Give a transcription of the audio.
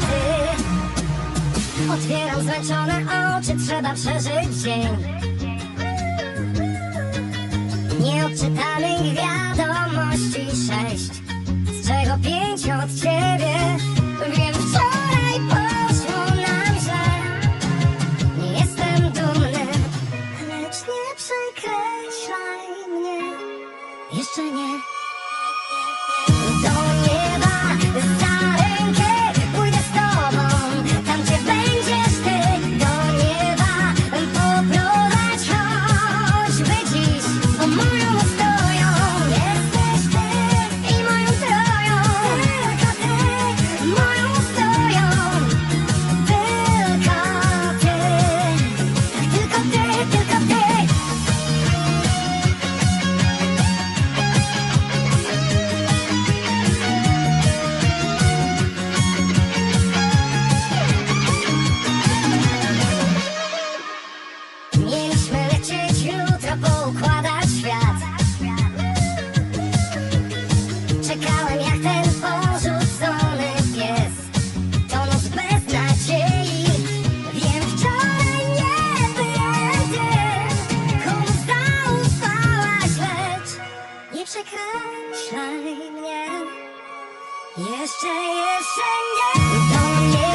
ty Otwieram zmęczone oczy, trzeba przeżyć dzień. Nieodczytanych wiadomości sześć Z czego pięć od ciebie. Wiem wczoraj poszło nam źle. Nie jestem dumny Lecz nie przekreślaj mnie. Jeszcze nie. 时刻闪，夜深夜深夜。